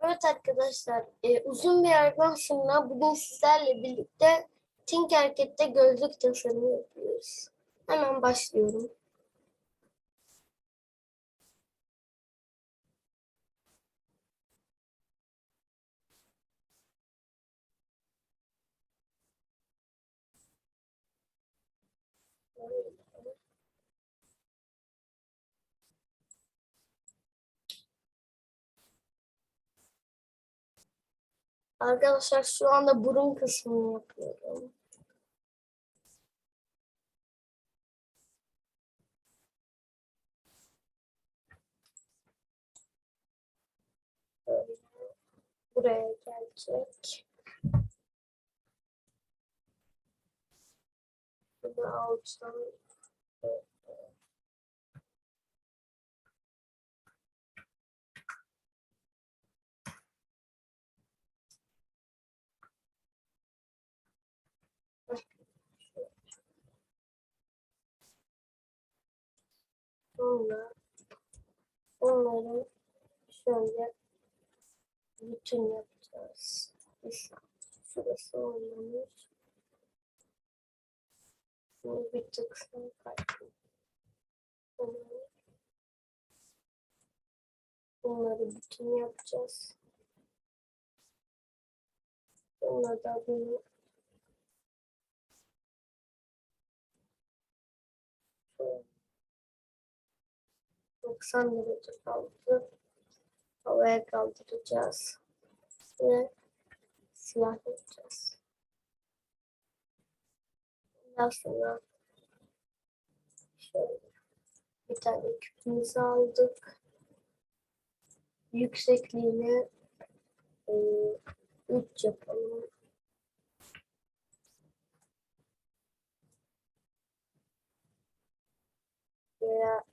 Evet arkadaşlar, e, uzun bir aradan sonra bugün sizlerle birlikte Tinkercad'de gözlük tasarımı yapıyoruz. Hemen başlıyorum. Arkadaşlar şu anda burun kısmını yapıyorum. Buraya gelecek. Bunu alacağım. Sonra onları şöyle bütün yapacağız. Şurası olmamış. Bunu bir tık sen kaydın. Bunları, bunları bütün yapacağız. Sonra da bunu 90 derece kaldı. Havaya kaldıracağız. Ve siyah yapacağız. Ondan sonra şöyle bir tane küpümüzü aldık. Yüksekliğini e, 3 yapalım. Veya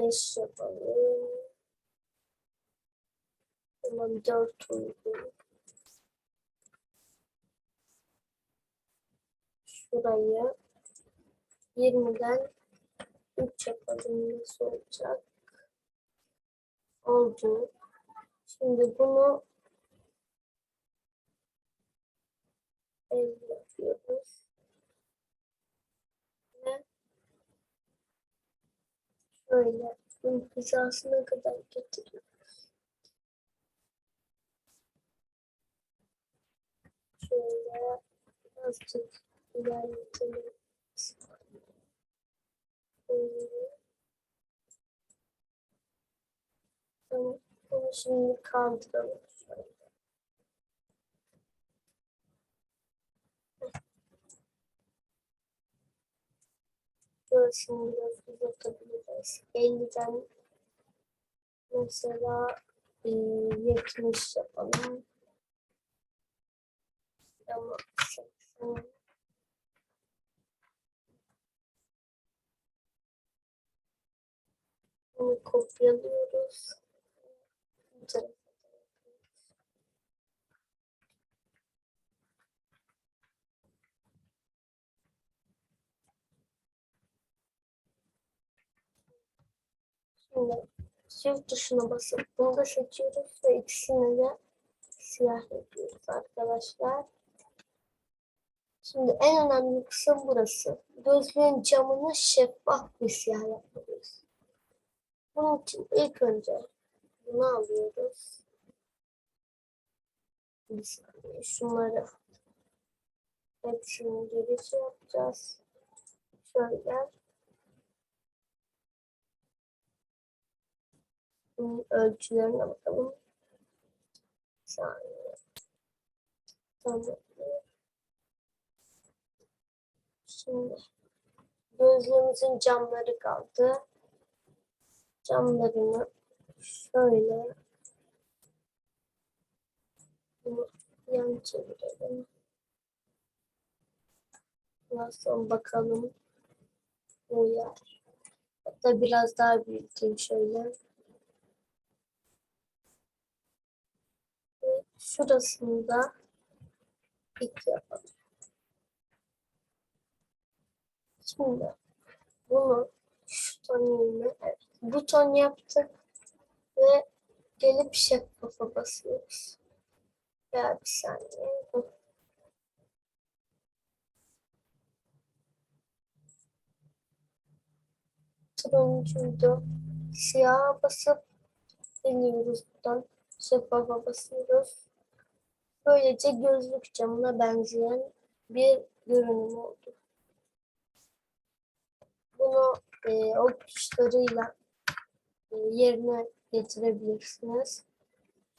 5 yapalım. Tamam 4 uygun. Şurayı 20'den 3 yapalım. Nasıl olacak? Oldu. Şimdi bunu 50 yapıyoruz. Ve şöyle bunun hizasına kadar getiriyoruz. Şöyle birazcık ilerletelim. Tamam. Bunu şimdi kaldıralım. Burasını biraz uzatabiliriz. 50'den mesela e, 70 yapalım. Ama 80 Bunu kopyalıyoruz. Bu Şimdi shift tuşuna basıp bunu seçiyoruz ve ikisini de siyah yapıyoruz arkadaşlar. Şimdi en önemli kısım burası. Gözlüğün camını şeffaf bir siyah yapmalıyız. Bunun için ilk önce bunu alıyoruz. Bir saniye şunları hepsini gerici yapacağız. Şöyle ölçülerine bakalım. Saniye. Tamam. Şimdi gözlüğümüzün camları kaldı. Camlarını şöyle bunu yan çevirelim. Nasıl bakalım. Uyar. Hatta biraz daha büyüteyim şöyle. Ve şurasını da iki yapalım. Şimdi bunu şu ton yerine evet, bu ton yaptık ve gelip şeffafa basıyoruz. Ya bir saniye. Turuncuydu. Siyah basıp deniyoruz buradan. Şeffafa basıyoruz. Böylece gözlük camına benzeyen bir görünüm oldu. Bunu e, o e, yerine getirebilirsiniz.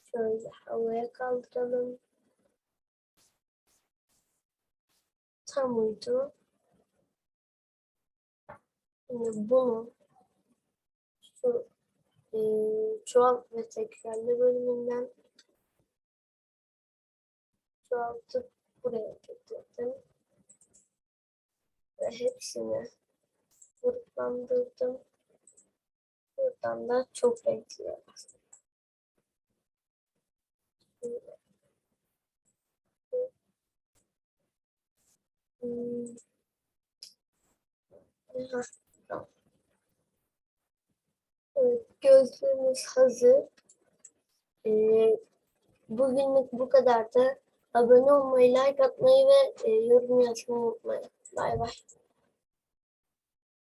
Şöyle havaya kaldıralım. Tam uydu. Şimdi bunu şu e, çoğalt ve tekrarlı bölümünden çoğaltıp buraya getirdim. Ve hepsini gruplandırdım. Buradan da çok renkli. Hmm. Tamam. Evet, gözlüğümüz hazır. Ee, bugünlük bu kadardı. Abone olmayı, like atmayı ve e, yorum yazmayı unutmayın. Bay bay.